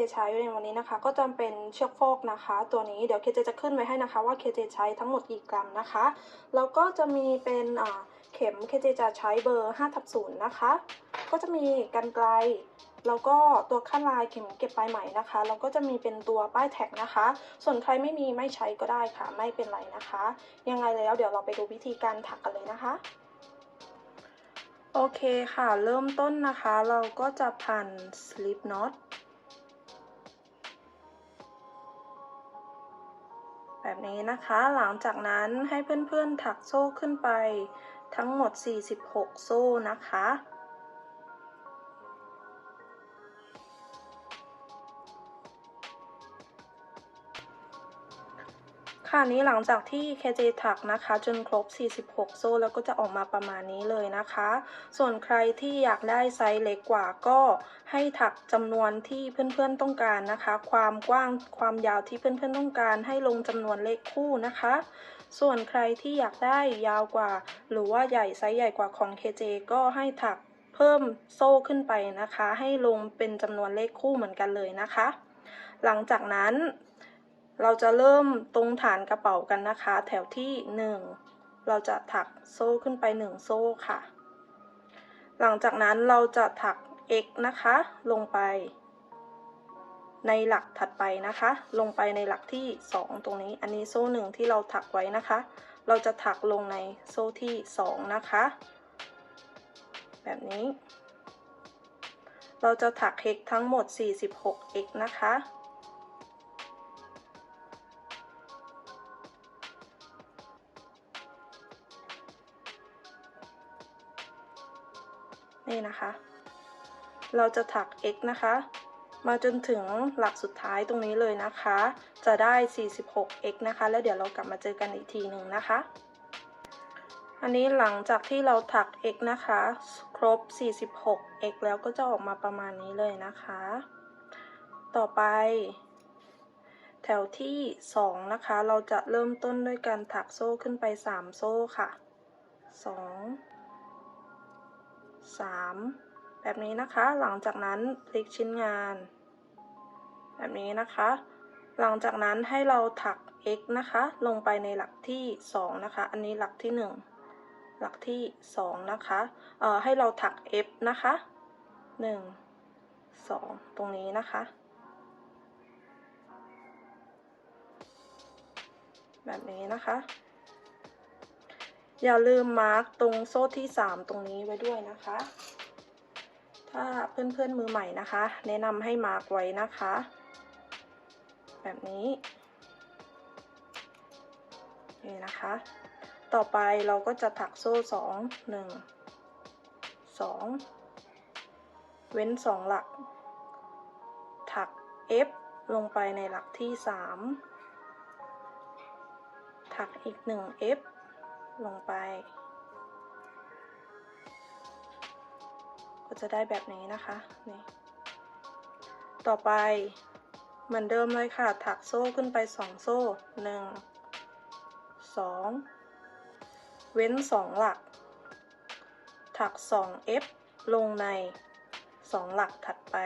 ค่ะอุปกรณ์ที่ KJ ใช้ในวันนี้นะคะ ก็จะเป็นเชือกฟอกนะคะ ตัวนี้เดี๋ยว KJ จจะขึ้นไว้ให้นะคะว่า KJ ใช้ทั้งหมดกี่กรัมนะคะแล้วก็จะมีเป็นเข็ม KJ จจะใช้เบอร์5ทับ0นย์นะคะ ก็จะมีกันไกลแล้วก็ตัวขั้นลายเข็มเก็บปลายไหมนะคะแล้วก็จะมีเป็นตัวป้ายแท็กนะคะ ส่วนใครไม่มีไม่ใช้ก็ได้ค่ะ ไม่เป็นไรนะคะ ยังไงแล้วเดี๋ยวเราไปดูวิธีการถักกันเลยนะคะโอเคค่ะ เริ่มต้นนะคะ เราก็จะพัน slip knot แบบนี้นะคะ หลังจากนั้นให้เพื่อนๆถักโซ่ขึ้นไปทั้งหมด 46 โซ่นะคะ ค่ะนี้หลังจากที่ KJ ถักนะคะ จนครบ 46 โซ่แล้วก็จะออกมาประมาณนี้เลยนะคะ ส่วนใครที่อยากได้ไซส์เล็กกว่าก็ให้ถักจำนวนที่เพื่อนๆต้องการนะคะ ความกว้างความยาวที่เพื่อนๆต้องการ ให้ลงจำนวนเลขคู่นะคะ ส่วนใครที่อยากได้ยาวกว่า หรือว่าใหญ่ไซส์ใหญ่กว่าของ KJ ก็ให้ถักเพิ่มโซ่ขึ้นไปนะคะ ให้ลงเป็นจำนวนเลขคู่เหมือนกันเลยนะคะ หลังจากนั้น เราจะเริ่มตรงฐานกระเป๋ากันนะคะ แถวที่ 1 เราจะถักโซ่ขึ้นไป 1 โซ่ค่ะ หลังจากนั้นเราจะถัก x นะคะ ลงไป ในหลักถัดไปนะคะ ลงไปในหลักที่ 2 ตรงนี้ อันนี้โซ่หนึ่งที่เราถักไว้นะคะ เราจะถักลงในโซ่ที่ 2 นะคะ แบบนี้ เราจะถัก x ทั้งหมด 46 x นะคะ นี่นะคะ เราจะถัก x นะคะ มาจนถึงหลักสุดท้ายตรงนี้เลยนะคะ จะได้ 46 x นะคะ แล้วเดี๋ยวเรากลับมาเจอกันอีกทีหนึ่งนะคะ อันนี้หลังจากที่เราถัก x นะคะ ครบ 46 x แล้วก็จะออกมาประมาณนี้เลยนะคะ ต่อไปแถวที่ 2 นะคะ เราจะเริ่มต้นด้วยการถักโซ่ขึ้นไป 3 โซ่ค่ะ 2 3 แบบนี้นะคะ หลังจากนั้นพลิกชิ้นงาน แบบนี้นะคะ หลังจากนั้นให้เราถัก x นะคะ ลงไปในหลักที่ 2 นะคะ อันนี้หลักที่ 1 หลักที่ 2 นะคะเอ่อให้เราถัก f นะคะ 1 2 ตรงนี้นะคะ แบบนี้นะคะ อย่าลืมมาร์กตรงโซ่ที่ 3 ตรงนี้ไว้ด้วยนะคะ ถ้าเพื่อนๆมือใหม่นะคะ แนะนำให้มาร์กไว้นะคะ แบบนี้นี่นะคะ ต่อไปเราก็จะถักโซ่2 1 2เว้น2หลัก ถัก F ลงไปในหลักที่3ถักอีก1 F ลงไป ก็จะได้แบบนี้นะคะนี่ต่อไปเหมือนเดิมเลยค่ะ ถักโซ่ขึ้นไป 2 โซ่1 2เว้น 2 หลัก ถัก 2 F ลงใน 2 หลักถัดไป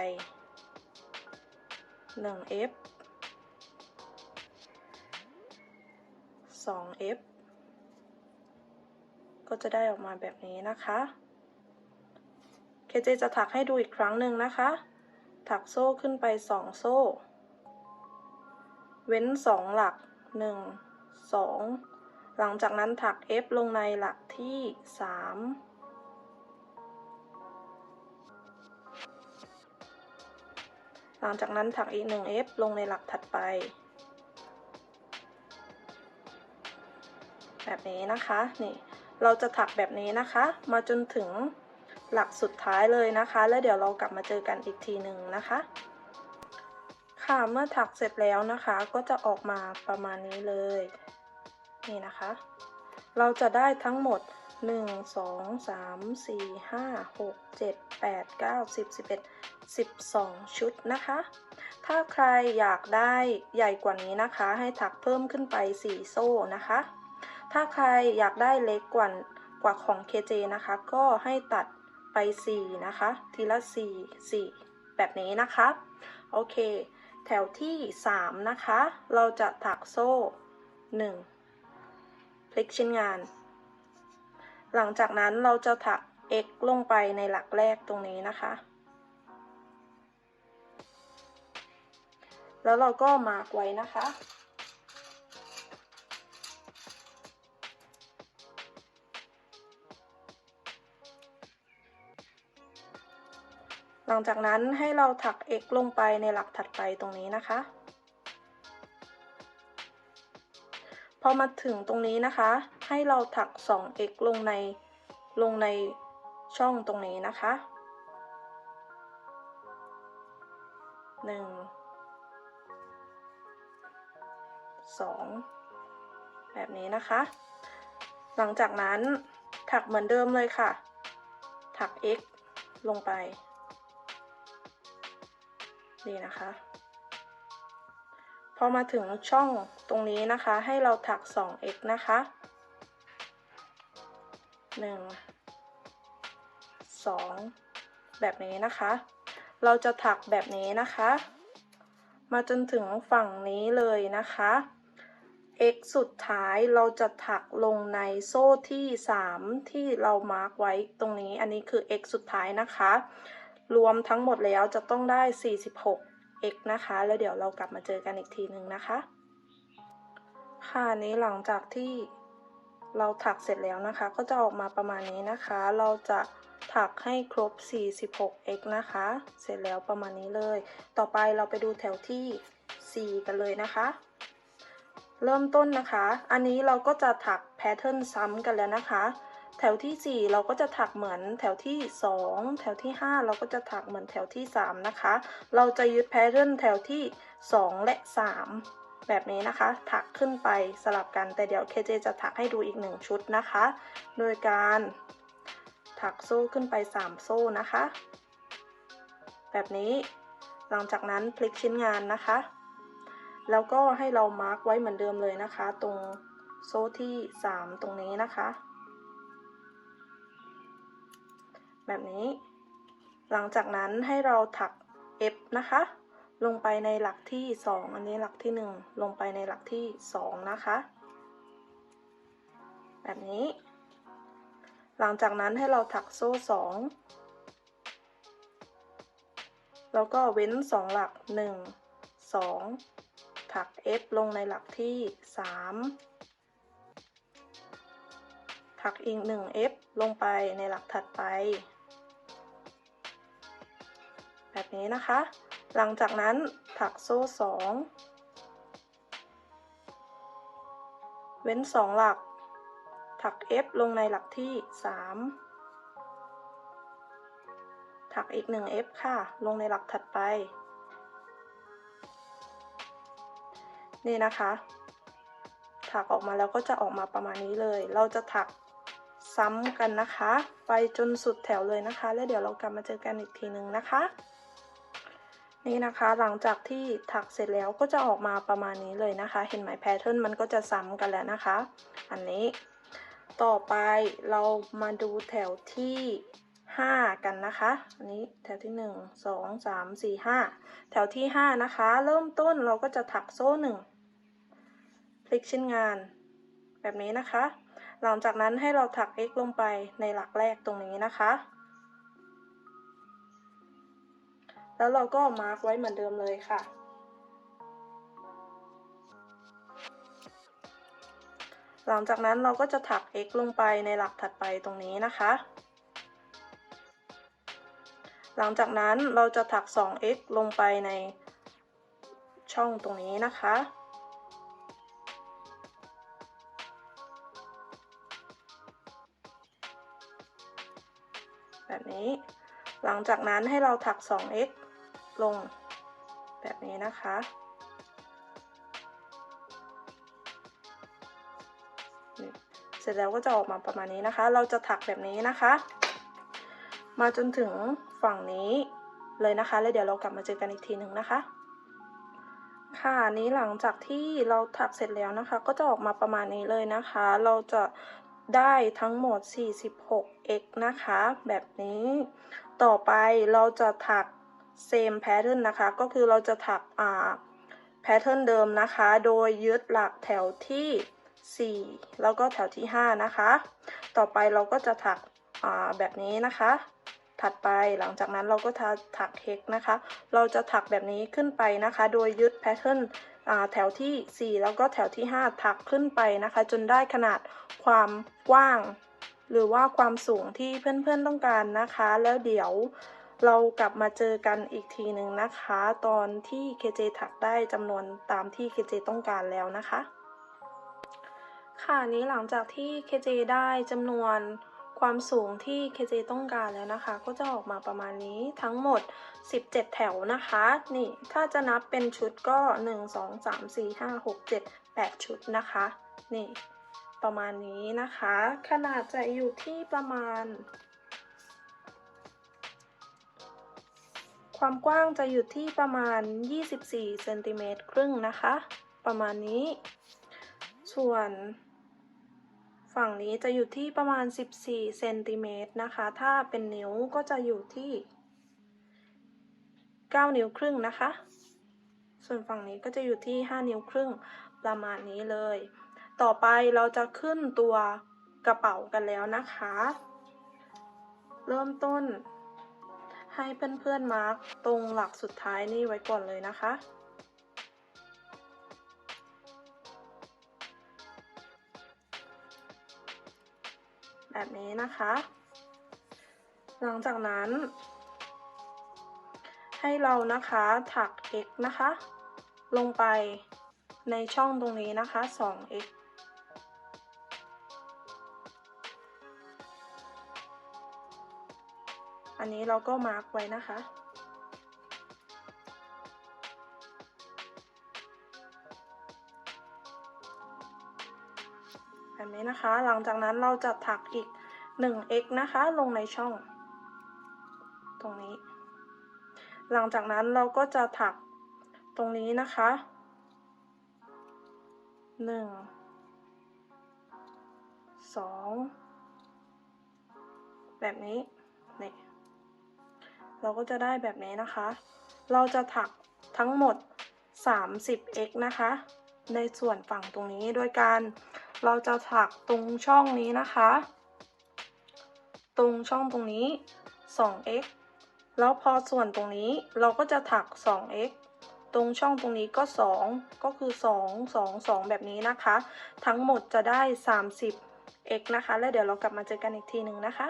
1 F 2 F ก็จะได้ออกมาแบบนี้นะคะ เคเจจะถักให้ดูอีกครั้งหนึ่งนะคะ ถักโซ่ขึ้นไป2โซ่ เว้น2หลัก1 2หลังจากนั้นถัก F ลงในหลักที่3หลังจากนั้นถักอีก1 F ลงในหลักถัดไป แบบนี้นะคะ นี่ เราจะถักแบบนี้นะคะ มาจนถึงหลักสุดท้ายเลยนะคะ แล้วเดี๋ยวเรากลับมาเจอกันอีกทีหนึ่งนะคะ ค่ะเมื่อถักเสร็จแล้วนะคะ ก็จะออกมาประมาณนี้เลย นี่นะคะ เราจะได้ทั้งหมด 1 2 3 4 5 6 7 8 9 10 11 12 ชุดนะคะ ถ้าใครอยากได้ใหญ่กว่านี้นะคะ ให้ถักเพิ่มขึ้นไป 4 โซ่นะคะ ถ้าใครอยากได้เล็กกว่ากว่าของ KJ นะคะ ก็ให้ตัดไป 4 นะคะ ทีละ 4 4 แบบนี้นะคะ โอเค แถวที่ 3 นะคะ เราจะถักโซ่ 1 พลิกชิ้นงาน หลังจากนั้นเราจะถัก x ลงไปในหลักแรกตรงนี้นะคะ แล้วเราก็มาร์กไว้นะคะ ลังจากนั้นให้เราถัก x ลงไปในหลักถัดไปตรงนี้นะคะ พอมาถึงตรงนี้นะคะ ให้เราถัก 2x ลงในลงในช่องตรงนี้นะคะ 1 2 แบบนี้นะคะ หลังจากนั้นถักเหมือนเดิมเลยค่ะ ถัก x ลงไป นี่นะคะ พอมาถึงช่องตรงนี้นะคะ ให้เราถัก 2x นะคะ 1 2 แบบนี้นะคะ เราจะถักแบบนี้นะคะ มาจนถึงฝั่งนี้เลยนะคะ x สุดท้ายเราจะถักลงในโซ่ที่ 3 ที่เรามาร์กไว้ตรงนี้ อันนี้คือ x สุดท้ายนะคะ รวมทั้งหมดแล้วจะต้องได้ 46 x นะคะ แล้วเดี๋ยวเรากลับมาเจอกันอีกทีหนึ่งนะคะ ค่ะนี้หลังจากที่เราถักเสร็จแล้วนะคะ ก็จะออกมาประมาณนี้นะคะ เราจะถักให้ครบ 46 x นะคะ เสร็จแล้วประมาณนี้เลย ต่อไปเราไปดูแถวที่ 4 กันเลยนะคะ เริ่มต้นนะคะ อันนี้เราก็จะถักแพทเทิร์นซ้ำกันแล้วนะคะ แถวที่ 4 เราก็จะถักเหมือนแถวที่ 2 แถวที่ 5 เราก็จะถักเหมือนแถวที่ 3 นะคะ เราจะยึดแพทเทิร์นแถวที่ 2 และ 3 แบบนี้นะคะ ถักขึ้นไปสลับกันแต่เดี๋ยวเคเจจะถักให้ดูอีกหนึ่งชุดนะคะ โดยการถักโซ่ขึ้นไป 3 โซ่นะคะ แบบนี้หลังจากนั้นพลิกชิ้นงานนะคะ แล้วก็ให้เรามาร์กไว้เหมือนเดิมเลยนะคะ ตรงโซ่ที่ 3 ตรงนี้นะคะ แบบนี้ หลังจากนั้นให้เราถัก F นะคะ ลงไปในหลักที่ 2 อันนี้หลักที่ 1 ลงไปในหลักที่ 2 นะคะ แบบนี้ หลังจากนั้นให้เราถักโซ่ 2 แล้วก็เว้น 2 หลัก 1 2 ถัก F ลงในหลักที่ 3 ถักอีก 1 F ลงไปในหลักถัดไป แบบนี้นะคะ หลังจากนั้นถักโซ่2เว้น2หลัก ถัก F ลงในหลักที่3ถักอีก1 F ค่ะ ลงในหลักถัดไป นี่นะคะ ถักออกมาแล้วก็จะออกมาประมาณนี้เลย เราจะถักซ้ำกันนะคะ ไปจนสุดแถวเลยนะคะ แล้วเดี๋ยวเรากลับมาเจอกันอีกทีหนึ่งนะคะ นี่นะคะหลังจากที่ถักเสร็จแล้วก็จะออกมาประมาณนี้เลยนะคะ เห็นไหมแพทเทิร์นมันก็จะซ้ำกันแล้วนะคะ อันนี้ต่อไปเรามาดูแถวที่5 กันนะคะ อันนี้แถวที่ 1 2 3 4 5 แถวที่ 5 นะคะ เริ่มต้นเราก็จะถักโซ่ 1 พลิกชิ้นงาน แบบนี้นะคะ หลังจากนั้นให้เราถัก x ลงไปในหลักแรกตรงนี้นะคะ แล้วเราก็มาร์กไว้เหมือนเดิมเลยค่ะ หลังจากนั้นเราก็จะถัก x ลงไปในหลักถัดไปตรงนี้นะคะ หลังจากนั้นเราจะถัก 2x ลงไปในช่องตรงนี้นะคะแบบนี้ หลังจากนั้นให้เราถัก 2x ลงแบบนี้นะคะ เสร็จแล้วก็จะออกมาประมาณนี้นะคะ เราจะถักแบบนี้นะคะ มาจนถึงฝั่งนี้เลยนะคะ แล้วเดี๋ยวเรากลับมาเจอกันอีกทีหนึ่งนะคะ ค่ะนี้หลังจากที่เราถักเสร็จแล้วนะคะ ก็จะออกมาประมาณนี้เลยนะคะ เราจะได้ทั้งหมด 46x นะคะ แบบนี้ ต่อไปเราจะถัก same pattern นะคะ ก็คือเราจะถักอ่า pattern เดิมนะคะ โดยยึดหลักแถวที่ 4 แล้วก็แถวที่ 5 นะคะ ต่อไปเราก็จะถักอ่าแบบนี้นะคะ ถัดไปหลังจากนั้นเราก็จะถักเฮกนะคะ เราจะถักแบบนี้ขึ้นไปนะคะ โดยยึด pattern อ่าแถวที่ 4 แล้วก็แถวที่ 5 ถักขึ้นไปนะคะ จนได้ขนาดความกว้าง หรือว่าความสูงที่เพื่อนๆต้องการนะคะ แล้วเดี๋ยว เรากลับมาเจอกันอีกทีหนึ่งนะคะ ตอนที่ KJ ถักได้จำนวนตามที่ KJ ต้องการแล้วนะคะ ค่ะนี้หลังจากที่ KJ ได้จำนวนความสูงที่ KJ ต้องการแล้วนะคะ ก็จะออกมาประมาณนี้ทั้งหมด 17 แถวนะคะ นี่ถ้าจะนับเป็นชุดก็ 1 2 3 4 5 6 7 8 ชุดนะคะ นี่ ประมาณนี้นะคะ ขนาดจะอยู่ที่ประมาณ ความกว้างจะอยู่ที่ประมาณ 24เซนติเมตรครึ่งนะคะ ประมาณนี้ ส่วน ฝั่งนี้จะอยู่ที่ประมาณ 14เซนติเมตรนะคะ ถ้าเป็นนิ้วก็จะอยู่ที่ 9 นิ้วครึ่งนะคะ ส่วนฝั่งนี้ก็จะอยู่ที่ 5 นิ้วครึ่งประมาณนี้เลย ต่อไปเราจะขึ้นตัวกระเป๋ากันแล้วนะคะ เริ่มต้น ให้เพื่อนๆมาร์กตรงหลักสุดท้ายนี่ไว้ก่อนเลยนะคะ แบบนี้นะคะ หลังจากนั้น ให้เรานะคะถัก x นะคะ ลงไปในช่องตรงนี้นะคะ 2x อันนี้เราก็มาร์กไว้นะคะ แบบนี้นะคะ หลังจากนั้นเราจะถักอีก 1x นะคะ ลงในช่อง ตรงนี้ หลังจากนั้นเราก็จะถักตรงนี้นะคะ 1 2 แบบนี้นี่ เราก็จะได้แบบนี้นะคะ เราจะถักทั้งหมด 30x นะคะ ในส่วนฝั่งตรงนี้โดยการเราจะถักตรงช่องนี้นะคะ ตรงช่องตรงนี้ 2x แล้วพอส่วนตรงนี้เราก็จะถัก 2x ตรงช่องตรงนี้ก็ 2 ก็คือ 2 2 2 แบบนี้นะคะ ทั้งหมดจะได้ 30x นะคะ แล้วเดี๋ยวเรากลับมาเจอกันอีกทีหนึ่งนะคะ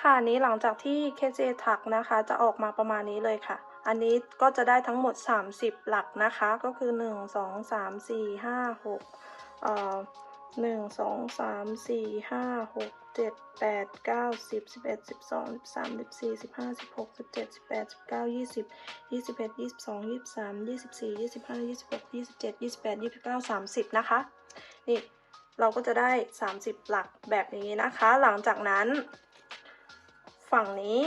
ค่ะนี้หลังจากที่ KJ ถักนะคะ จะออกมาประมาณนี้เลยค่ะ อันนี้ก็จะได้ทั้งหมด 30 หลักนะคะ ก็คือ 1 2 3 4 5 6เอ่อ1 2 3 4 5 6 7 8 9 10 11 12 13 14 15 16 17 18 19 20 21 22 23 24 25 26 27 28 29 30นะคะ นี่ เราก็จะได้30หลักแบบนี้นะคะ หลังจากนั้น ฝั่งนี้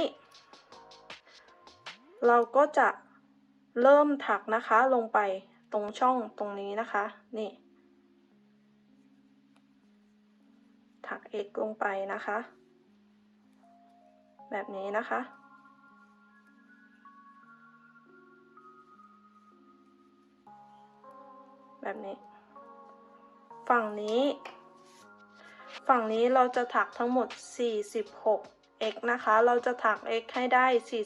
เราก็จะเริ่มถักนะคะลงไปตรงช่องตรงนี้นะคะ นี่ ถัก x ลงไปนะคะ แบบนี้นะคะ แบบนี้ ฝั่งนี้ ฝั่งนี้เราจะถักทั้งหมด 46 x นะคะ เราจะถัก x ให้ได้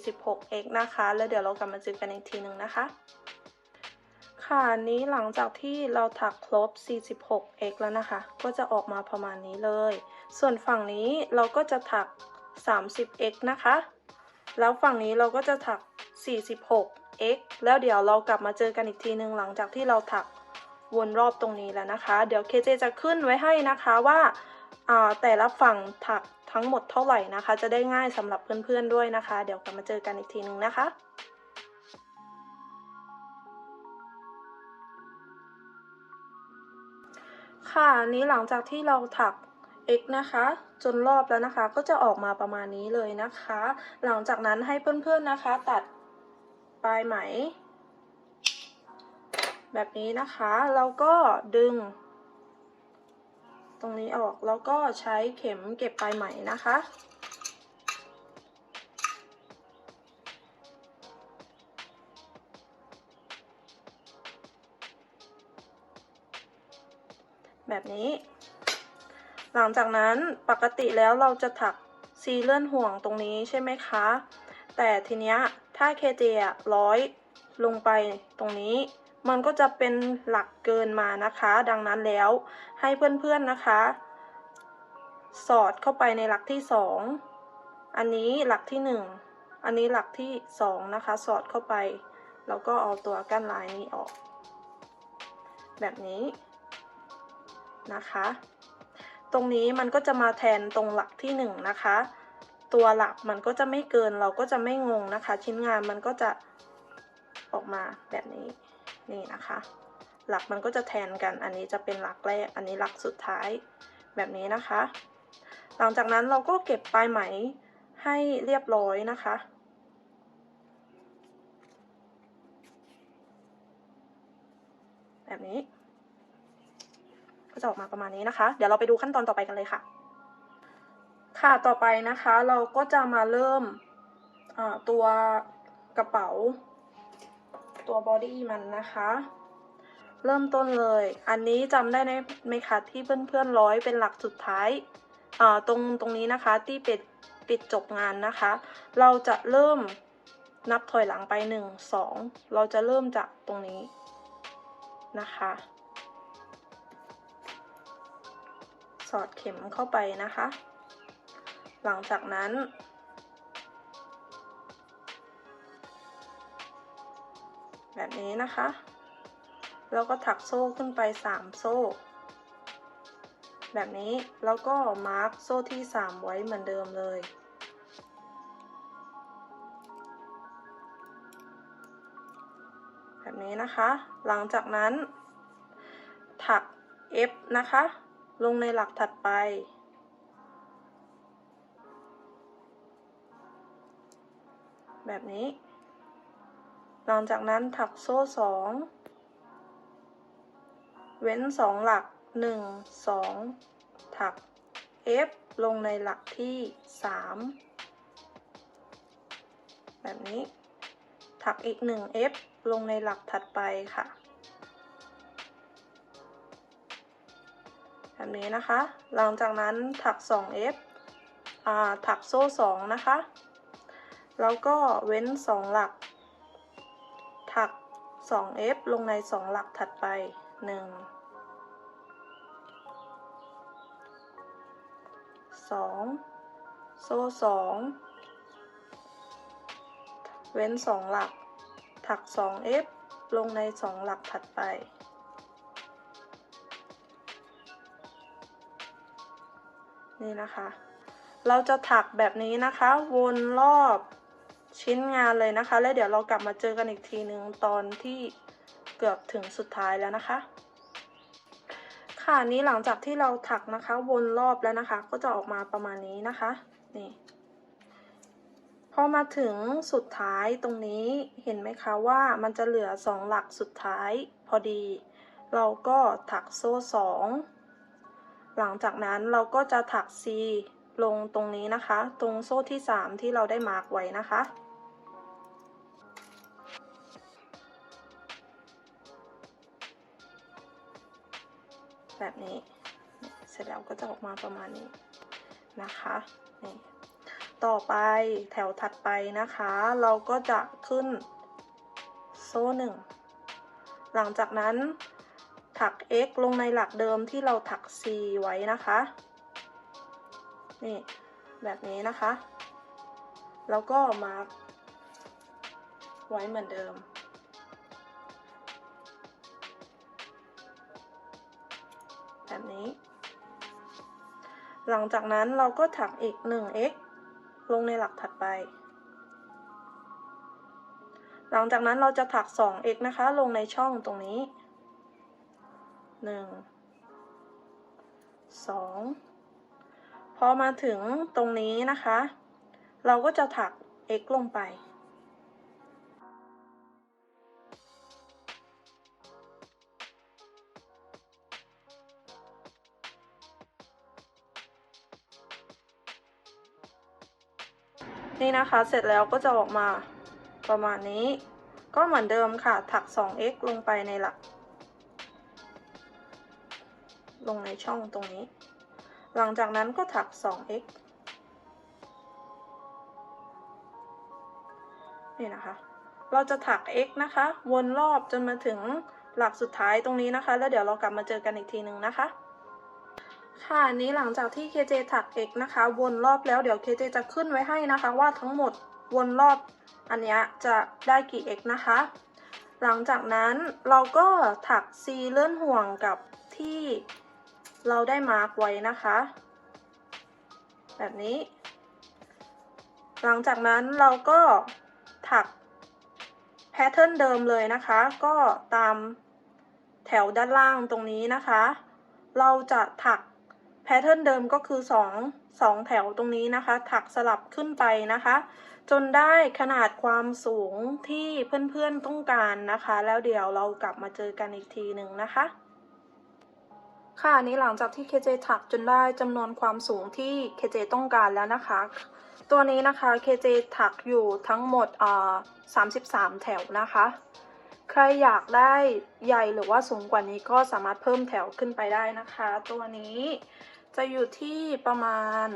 46 x นะคะ แล้วเดี๋ยวเรากลับมาเจอกันอีกทีหนึ่งนะคะ ค่ะนี้หลังจากที่เราถักครบ 46 x แล้วนะคะ ก็จะออกมาประมาณนี้เลย ส่วนฝั่งนี้เราก็จะถัก 30 x นะคะ แล้วฝั่งนี้เราก็จะถัก 46 x แล้วเดี๋ยวเรากลับมาเจอกันอีกทีหนึ่งหลังจากที่เราถักวนรอบตรงนี้แล้วนะคะ เดี๋ยวเคเจจะขึ้นไว้ให้นะคะว่าอ่าแต่ละฝั่งถัก ทั้งหมดเท่าไหร่นะคะ จะได้ง่ายสำหรับเพื่อนๆด้วยนะคะ เดี๋ยวกลับมาเจอกันอีกทีหนึ่งนะคะค่ะนี้หลังจากที่เราถัก x นะคะ จนรอบแล้วนะคะ ก็จะออกมาประมาณนี้เลยนะคะ หลังจากนั้นให้เพื่อนๆนะคะ ตัดปลายไหม แบบนี้นะคะ แล้วก็ดึง รงนี้ออก แล้วก็ใช้เข็มเก็บปลายไหมนะคะ แบบนี้ หลังจากนั้นปกติแล้วเราจะถักซีเลื่อนห่วงตรงนี้ใช่ไหมคะ แต่ทีเนี้ยถ้าเคเจร้อยลงไปตรงนี้ มันก็จะเป็นหลักเกินมานะคะ ดังนั้นแล้วให้เพื่อนๆนะคะ สอดเข้าไปในหลักที่สองอันนี้หลักที่หนึ่งอันนี้หลักที่สองนะคะ สอดเข้าไป แล้วก็เอาตัวกั้นลายนี้ออก แบบนี้นะคะ ตรงนี้มันก็จะมาแทนตรงหลักที่หนึ่งนะคะ ตัวหลักมันก็จะไม่เกินเราก็จะไม่งงนะคะ ชิ้นงานมันก็จะออกมาแบบนี้ นี่นะคะ หลักมันก็จะแทนกัน อันนี้จะเป็นหลักแรก อันนี้หลักสุดท้ายแบบนี้นะคะ หลังจากนั้นเราก็เก็บปลายไหมให้เรียบร้อยนะคะ แบบนี้ ก็จะออกมาประมาณนี้นะคะ เดี๋ยวเราไปดูขั้นตอนต่อไปกันเลยค่ะ ค่ะต่อไปนะคะ เราก็จะมาเริ่มตัวกระเป๋า ตัวบอดี้มันนะคะ เริ่มต้นเลย อันนี้จำได้ไหมคะที่เพื่อนๆร้อยเป็นหลักสุดท้ายตรงตรงนี้นะคะที่ปิดปิดจบงานนะคะ เราจะเริ่มนับถอยหลังไปหนึ่งสองเราจะเริ่มจากตรงนี้นะคะ สอดเข็มเข้าไปนะคะ หลังจากนั้น แบบนี้นะคะ แล้วก็ถักโซ่ขึ้นไป 3 โซ่ แบบนี้แล้วก็มาร์กโซ่ที่ 3 ไว้เหมือนเดิมเลยแบบนี้นะคะ หลังจากนั้น ถัก F นะคะ ลงในหลักถัดไป แบบนี้ หลังจากนั้นถักโซ่สองเว้นสองหลักหนึ่งสองถัก F ลงในหลักที่สามแบบนี้ ถักอีกหนึ่ง F ลงในหลักถัดไปค่ะ แบบนี้นะคะ หลังจากนั้นถัก 2F อ่าถักโซ่ 2 นะคะ แล้วก็เว้น 2 หลัก ถัก 2F ลงใน 2 หลักถัดไป 1 2 โซ่ 2 เว้น 2 หลัก ถัก 2F ลงใน 2 หลักถัดไป นี่นะคะ เราจะถักแบบนี้นะคะ วนรอบ ชิ้นงานเลยนะคะ แล้วเดี๋ยวเรากลับมาเจอกันอีกทีหนึ่งตอนที่เกือบถึงสุดท้ายแล้วนะคะ ค่ะนี้หลังจากที่เราถักนะคะวนรอบแล้วนะคะ ก็จะออกมาประมาณนี้นะคะนี่พอมาถึงสุดท้ายตรงนี้เห็นไหมคะว่ามันจะเหลือสองหลักสุดท้ายพอดี เราก็ถักโซ่สองหลังจากนั้นเราก็จะถัก C ลงตรงนี้นะคะ ตรงโซ่ที่ 3 ที่เราได้มาร์กไว้นะคะ แบบนี้ เสร็จแล้วก็จะออกมาประมาณนี้นะคะนี่ต่อไปแถวถัดไปนะคะ เราก็จะขึ้นโซ่หนึ่งหลังจากนั้นถัก x ลงในหลักเดิมที่เราถัก c ไว้นะคะ นี่แบบนี้นะคะ แล้วก็มาร์กไว้เหมือนเดิม แบบนี้ หลังจากนั้นเราก็ถักอีก 1x ลงในหลักถัดไป หลังจากนั้นเราจะถัก 2x นะคะ ลงในช่องตรงนี้หนึ่งสองพอมาถึงตรงนี้นะคะ เราก็จะถัก x ลงไป นี่นะคะเสร็จแล้วก็จะออกมาประมาณนี้ ก็เหมือนเดิมค่ะ ถัก 2x ลงไปในหลัก ลงในช่องตรงนี้ หลังจากนั้นก็ถัก 2x นี่นะคะ เราจะถัก x นะคะ วนรอบจนมาถึงหลักสุดท้ายตรงนี้นะคะ แล้วเดี๋ยวเรากลับมาเจอกันอีกทีหนึ่งนะคะ ค่ะอันนี้หลังจากที่ KJ ถัก x นะคะ วนรอบแล้วเดี๋ยว KJ จะขึ้นไว้ให้นะคะ ว่าทั้งหมดวนรอบอันเนี้ยจะได้กี่ x นะคะ หลังจากนั้นเราก็ถัก C เลื่อนห่วงกับที่เราได้มาร์กไว้นะคะ แบบนี้ หลังจากนั้นเราก็ถักแพทเทิร์นเดิมเลยนะคะ ก็ตามแถวด้านล่างตรงนี้นะคะ เราจะถัก แพทเทิร์นเดิมก็คือ 2 2 แถวตรงนี้นะคะ ถักสลับขึ้นไปนะคะ จนได้ขนาดความสูงที่เพื่อนๆต้องการนะคะ แล้วเดี๋ยวเรากลับมาเจอกันอีกทีหนึ่งนะคะ ค่ะอันนี้หลังจากที่ KJ ถักจนได้จำนวนความสูงที่ KJ ต้องการแล้วนะคะ ตัวนี้นะคะ KJ ถักอยู่ทั้งหมดอ่า33 แถวนะคะ ใครอยากได้ใหญ่หรือว่าสูงกว่านี้ก็สามารถเพิ่มแถวขึ้นไปได้นะคะ ตัวนี้ จะอยู่ที่ประมาณ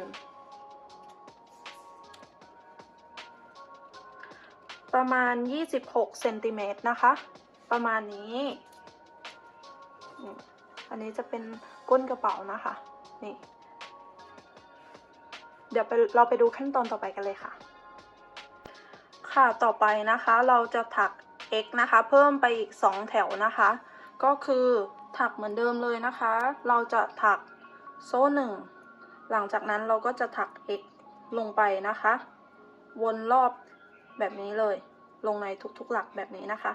ประมาณ 26เซนติเมตรนะคะ ประมาณนี้ อันนี้จะเป็นก้นกระเป๋านะคะ นี่ เดี๋ยวไปเราไปดูขั้นตอนต่อไปกันเลยค่ะ ค่ะต่อไปนะคะเราจะถัก x นะคะ เพิ่มไปอีก 2 แถวนะคะ ก็คือถักเหมือนเดิมเลยนะคะ เราจะถัก โซ่หนึ่งหลังจากนั้นเราก็จะถัก x ลงไปนะคะ วนรอบแบบนี้เลย ลงในทุกๆหลักแบบนี้นะคะ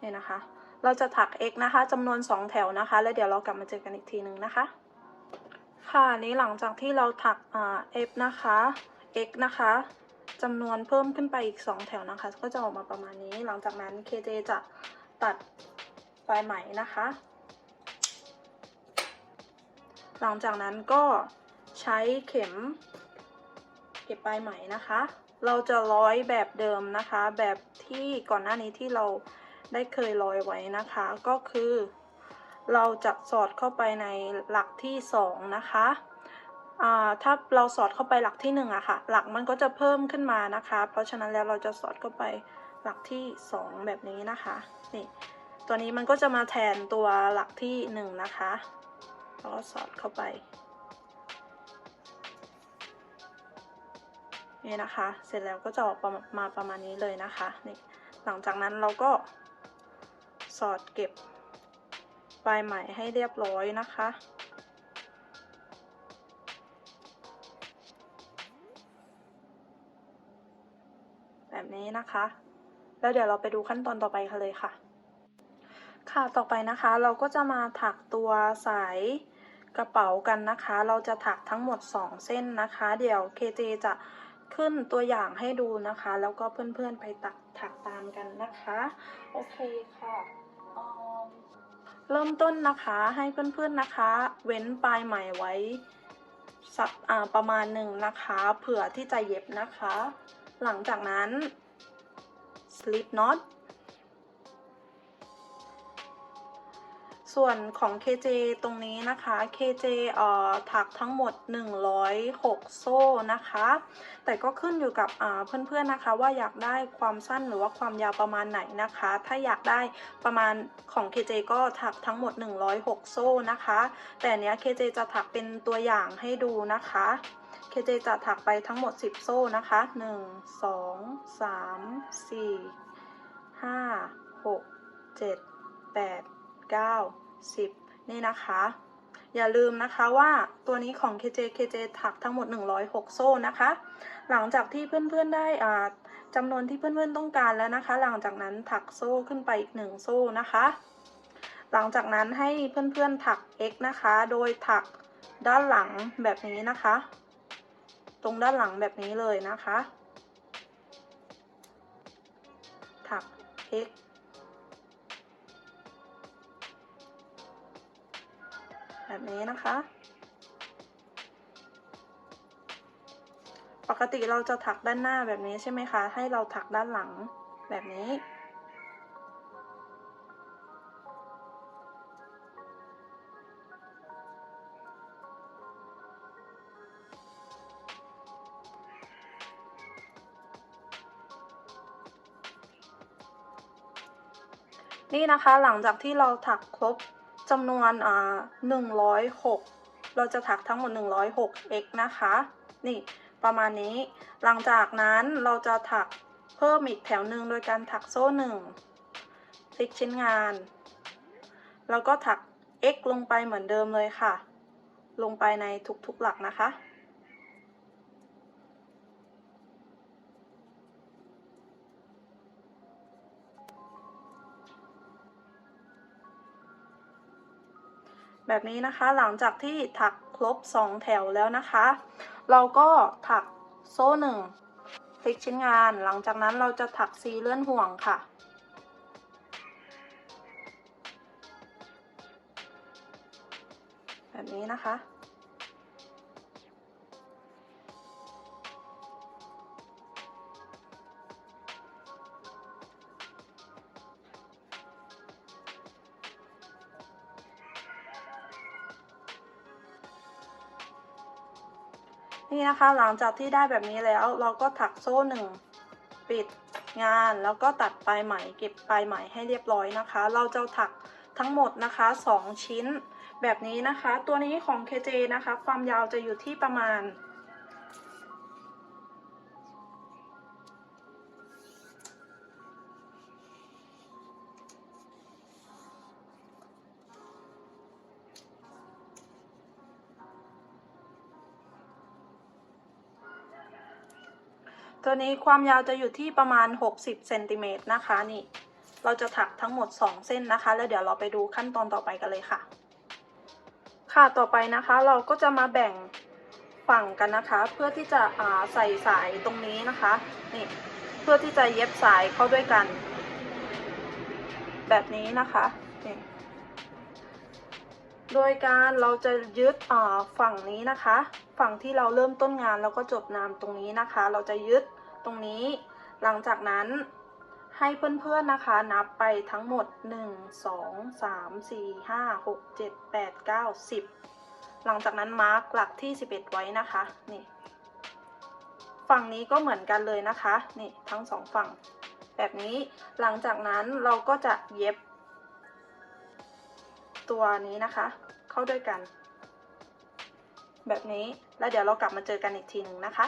เนี่ยนะคะ เราจะถัก x นะคะจำนวน 2 แถวนะคะ แล้วเดี๋ยวเรากลับมาเจอกันอีกทีหนึ่งนะคะ ค่ะนนี้หลังจากที่เราถักอ่า f นะคะ x นะคะจำนวนเพิ่มขึ้นไปอีก 2 แถวนะคะ ก็จะออกมาประมาณนี้ หลังจากนั้น KJ จะตัด ปลายไหมนะคะ หลังจากนั้นก็ใช้เข็มเก็บปลายไหมนะคะ เราจะร้อยแบบเดิมนะคะ แบบที่ก่อนหน้านี้ที่เราได้เคยร้อยไว้นะคะ ก็คือ เราจะสอดเข้าไปในหลักที่สองนะคะถ้าเราสอดเข้าไปหลักที่หนึ่งอะค่ะ หลักมันก็จะเพิ่มขึ้นมานะคะ เพราะฉะนั้นแล้วเราจะสอดเข้าไปหลักที่สองแบบนี้นะคะ นี่ ตัวนี้มันก็จะมาแทนตัวหลักที่หนึ่งนะคะแล้วก็สอดเข้าไป นี่นะคะ เสร็จแล้วก็จะออกมาประมาณนี้เลยนะคะ นี่ หลังจากนั้นเราก็สอดเก็บปลายไหมให้เรียบร้อยนะคะ แบบนี้นะคะ แล้วเดี๋ยวเราไปดูขั้นตอนต่อไปกันเลยค่ะ ค่ะต่อไปนะคะเราก็จะมาถักตัวสายกระเป๋ากันนะคะ เราจะถักทั้งหมด 2 เส้นนะคะ เดี๋ยว KJ จะขึ้นตัวอย่างให้ดูนะคะ แล้วก็เพื่อนๆไปตักถักตามกันนะคะ โอเคค่ะเริ่มต้นนะคะให้เพื่อนๆนะคะ เว้นปลายไหมไว้สักประมาณหนึ่งนะคะ เผื่อที่จะเย็บนะคะ หลังจากนั้น slip knot ส่วนของ KJ ตรงนี้นะคะ KJ เอ่อถักทั้งหมด 106 โซ่นะคะ แต่ก็ขึ้นอยู่กับเพื่อนๆนะคะ ว่าอยากได้ความสั้นหรือว่าความยาวประมาณไหนนะคะ ถ้าอยากได้ประมาณของ KJ ก็ถักทั้งหมด 106 โซ่นะคะ แต่เนี้ย KJ จะถักเป็นตัวอย่างให้ดูนะคะ KJ จะถักไปทั้งหมด 10 โซ่นะคะ 1 2 3 4 5 6 7 8 9 10 นี่นะคะ อย่าลืมนะคะว่าตัวนี้ของ KJ KJ ถักทั้งหมด 106 โซ่นะคะ หลังจากที่เพื่อนๆได้อ่าจำนวนที่เพื่อนๆต้องการแล้วนะคะ หลังจากนั้นถักโซ่ขึ้นไปอีก 1 โซ่นะคะ หลังจากนั้นให้เพื่อนๆถัก X นะคะ โดยถักด้านหลังแบบนี้นะคะ ตรงด้านหลังแบบนี้เลยนะคะ ถัก X แบบนี้นะคะ ปกติเราจะถักด้านหน้าแบบนี้ใช่ไหมคะ ให้เราถักด้านหลังแบบนี้ นี่นะคะหลังจากที่เราถักครบ จำนวนอ่า106เราจะถักทั้งหมด 106 x นะคะ นี่ประมาณนี้ หลังจากนั้นเราจะถักเพิ่มอีกแถวหนึ่งโดยการถักโซ่หนึ่งพลิกชิ้นงาน แล้วก็ถัก x ลงไปเหมือนเดิมเลยค่ะ ลงไปในทุกๆหลักนะคะ แบบนี้นะคะ หลังจากที่ถักครบ 2 แถวแล้วนะคะ เราก็ถักโซ่หนึ่งพลิกชิ้นงาน หลังจากนั้นเราจะถักซีเลื่อนห่วงค่ะ แบบนี้นะคะ นี้นะคะ หลังจากที่ได้แบบนี้แล้วเราก็ถักโซ่หนึ่งปิดงานแล้วก็ตัดปลายไหมเก็บปลายไหมให้เรียบร้อยนะคะ เราจะถักทั้งหมดนะคะ 2 ชิ้นแบบนี้นะคะ ตัวนี้ของ KJ นะคะ ความยาวจะอยู่ที่ประมาณ นี้ความยาวจะอยู่ที่ประมาณ 60เซนติเมตรนะคะนี่ เราจะถักทั้งหมด 2 เส้นนะคะ แล้วเดี๋ยวเราไปดูขั้นตอนต่อไปกันเลยค่ะ ค่ะต่อไปนะคะเราก็จะมาแบ่งฝั่งกันนะคะ เพื่อที่จะอ่าใส่สายตรงนี้นะคะนี่เพื่อที่จะเย็บสายเข้าด้วยกัน แบบนี้นะคะนี่โดยการเราจะยึดอ่าฝั่งนี้นะคะ ฝั่งที่เราเริ่มต้นงานแล้วก็จบนามตรงนี้นะคะ เราจะยึด ตรงนี้ หลังจากนั้นให้เพื่อนๆนะคะนับไปทั้งหมด 1 2 3 4 5 6 7 8 9 10 หลังจากนั้นมาร์กหลักที่ 11 ไว้นะคะนี่ฝั่งนี้ก็เหมือนกันเลยนะคะนี่ทั้งสองฝั่ง แบบนี้หลังจากนั้นเราก็จะเย็บ ตัวนี้นะคะ เข้าด้วยกัน แบบนี้แล้วเดี๋ยวเรากลับมาเจอกันอีกทีหนึ่งนะคะ